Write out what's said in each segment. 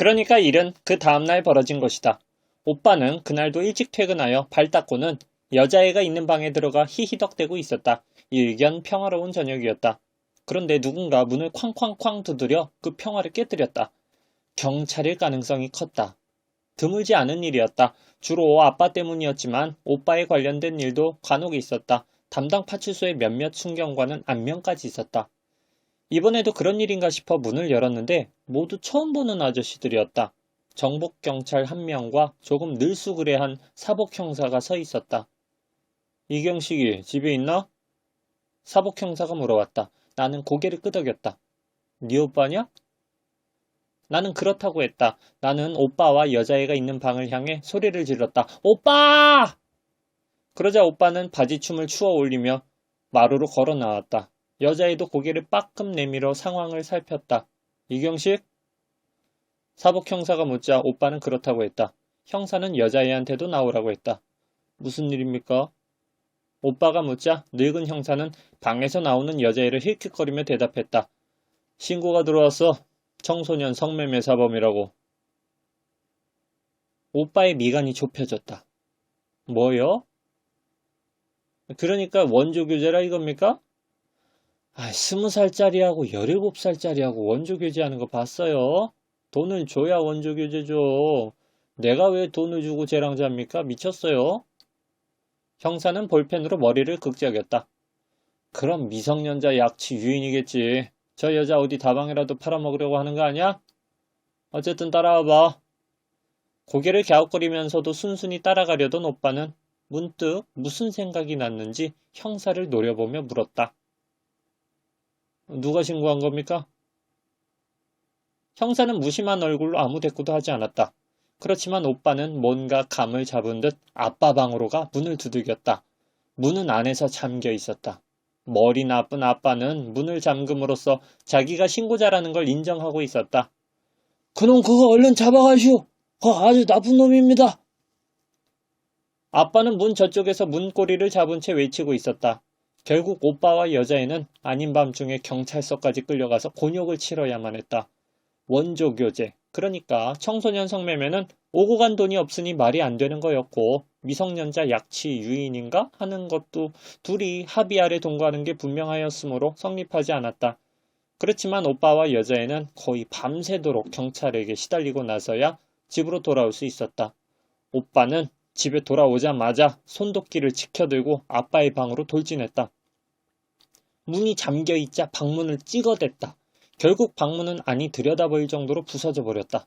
그러니까 일은 그 다음날 벌어진 것이다. 오빠는 그날도 일찍 퇴근하여 발 닦고는 여자애가 있는 방에 들어가 히히덕대고 있었다. 일견 평화로운 저녁이었다. 그런데 누군가 문을 쾅쾅쾅 두드려 그 평화를 깨뜨렸다. 경찰일 가능성이 컸다. 드물지 않은 일이었다. 주로 아빠 때문이었지만 오빠에 관련된 일도 간혹 있었다. 담당 파출소의 몇몇 순경과는 안면까지 있었다. 이번에도 그런 일인가 싶어 문을 열었는데 모두 처음 보는 아저씨들이었다. 정복 경찰 한 명과 조금 늘수그레한 사복 형사가 서 있었다. 이경식이 집에 있나? 사복 형사가 물어왔다. 나는 고개를 끄덕였다. 네 오빠냐? 나는 그렇다고 했다. 나는 오빠와 여자애가 있는 방을 향해 소리를 질렀다. 오빠! 그러자 오빠는 바지춤을 추어 올리며 마루로 걸어 나왔다. 여자애도 고개를 빠끔 내밀어 상황을 살폈다. 이경식? 사복 형사가 묻자 오빠는 그렇다고 했다. 형사는 여자애한테도 나오라고 했다. 무슨 일입니까? 오빠가 묻자 늙은 형사는 방에서 나오는 여자애를 힐끗거리며 대답했다. 신고가 들어왔어. 청소년 성매매 사범이라고. 오빠의 미간이 좁혀졌다. 뭐요? 그러니까 원조 교제라 이겁니까? 아, 스무 살짜리하고 열일곱 살짜리하고 원조 교제하는 거 봤어요? 돈을 줘야 원조 교제죠. 내가 왜 돈을 주고 쟤랑 잡니까? 미쳤어요? 형사는 볼펜으로 머리를 극적였다. 그럼 미성년자 약취 유인이겠지. 저 여자 어디 다방이라도 팔아먹으려고 하는 거 아니야? 어쨌든 따라와봐. 고개를 갸웃거리면서도 순순히 따라가려던 오빠는 문득 무슨 생각이 났는지 형사를 노려보며 물었다. 누가 신고한 겁니까? 형사는 무심한 얼굴로 아무 대꾸도 하지 않았다. 그렇지만 오빠는 뭔가 감을 잡은 듯 아빠 방으로 가 문을 두들겼다. 문은 안에서 잠겨 있었다. 머리 나쁜 아빠는 문을 잠금으로써 자기가 신고자라는 걸 인정하고 있었다. 그놈 그거 얼른 잡아가시오. 그 아주 나쁜 놈입니다. 아빠는 문 저쪽에서 문고리를 잡은 채 외치고 있었다. 결국 오빠와 여자애는 아닌 밤중에 경찰서까지 끌려가서 곤욕을 치러야만 했다. 원조 교제, 그러니까 청소년 성매매는 오고 간 돈이 없으니 말이 안 되는 거였고 미성년자 약취 유인인가 하는 것도 둘이 합의 아래 동거하는 게 분명하였으므로 성립하지 않았다. 그렇지만 오빠와 여자애는 거의 밤새도록 경찰에게 시달리고 나서야 집으로 돌아올 수 있었다. 오빠는 집에 돌아오자마자 손도끼를 지켜들고 아빠의 방으로 돌진했다. 문이 잠겨 있자 방문을 찍어댔다. 결국 방문은 안이 들여다보일 정도로 부서져 버렸다.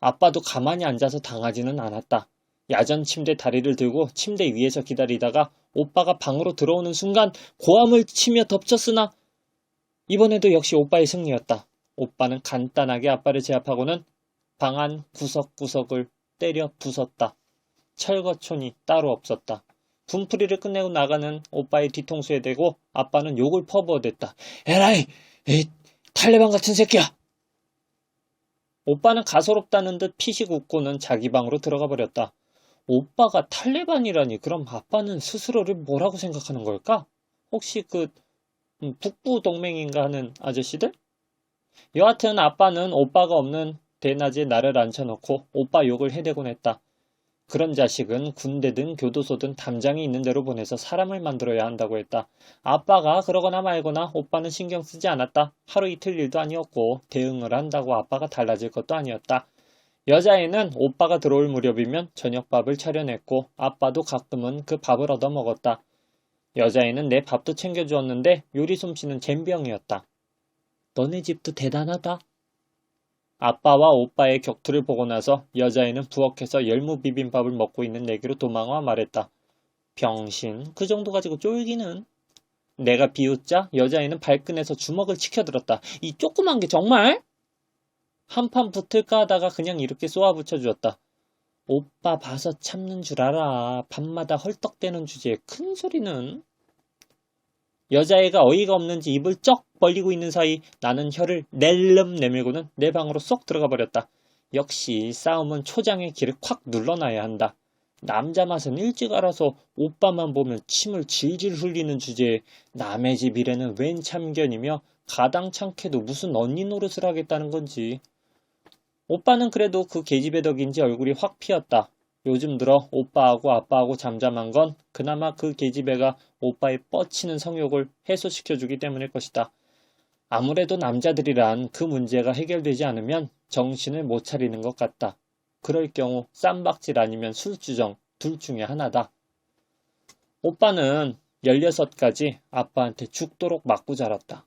아빠도 가만히 앉아서 당하지는 않았다. 야전 침대 다리를 들고 침대 위에서 기다리다가 오빠가 방으로 들어오는 순간 고함을 치며 덮쳤으나 이번에도 역시 오빠의 승리였다. 오빠는 간단하게 아빠를 제압하고는 방 안 구석구석을 때려 부쉈다. 철거촌이 따로 없었다. 분풀이를 끝내고 나가는 오빠의 뒤통수에 대고 아빠는 욕을 퍼부어댔다. 에라이! 에이, 탈레반 같은 새끼야! 오빠는 가소롭다는 듯 피식 웃고는 자기 방으로 들어가 버렸다. 오빠가 탈레반이라니 그럼 아빠는 스스로를 뭐라고 생각하는 걸까? 혹시 그 음, 북부 동맹인가 하는 아저씨들? 여하튼 아빠는 오빠가 없는 대낮에 나를 앉혀놓고 오빠 욕을 해대곤 했다. 그런 자식은 군대든 교도소든 담장이 있는 대로 보내서 사람을 만들어야 한다고 했다. 아빠가 그러거나 말거나 오빠는 신경 쓰지 않았다. 하루 이틀 일도 아니었고 대응을 한다고 아빠가 달라질 것도 아니었다. 여자애는 오빠가 들어올 무렵이면 저녁밥을 차려냈고 아빠도 가끔은 그 밥을 얻어 먹었다. 여자애는 내 밥도 챙겨주었는데 요리 솜씨는 젬병이었다. 너네 집도 대단하다. 아빠와 오빠의 격투를 보고 나서 여자애는 부엌에서 열무 비빔밥을 먹고 있는 내게로 도망와 말했다. 병신, 그 정도 가지고 쫄기는. 내가 비웃자 여자애는 발끈해서 주먹을 치켜들었다. 이 조그만 게 정말? 한 판 붙을까 하다가 그냥 이렇게 쏘아붙여 주었다. 오빠 봐서 참는 줄 알아. 밤마다 헐떡대는 주제에 큰 소리는. 여자애가 어이가 없는지 입을 쩍 벌리고 있는 사이 나는 혀를 낼름 내밀고는 내 방으로 쏙 들어가 버렸다. 역시 싸움은 초장의 길을 콱 눌러놔야 한다. 남자 맛은 일찍 알아서 오빠만 보면 침을 질질 흘리는 주제에 남의 집 일에는 웬 참견이며 가당찮게도 무슨 언니 노릇을 하겠다는 건지. 오빠는 그래도 그 계집애 덕인지 얼굴이 확 피었다. 요즘 들어 오빠하고 아빠하고 잠잠한 건 그나마 그 계집애가 오빠의 뻗치는 성욕을 해소시켜주기 때문일 것이다. 아무래도 남자들이란 그 문제가 해결되지 않으면 정신을 못 차리는 것 같다. 그럴 경우 쌈박질 아니면 술주정 둘 중에 하나다. 오빠는 16까지 아빠한테 죽도록 맞고 자랐다.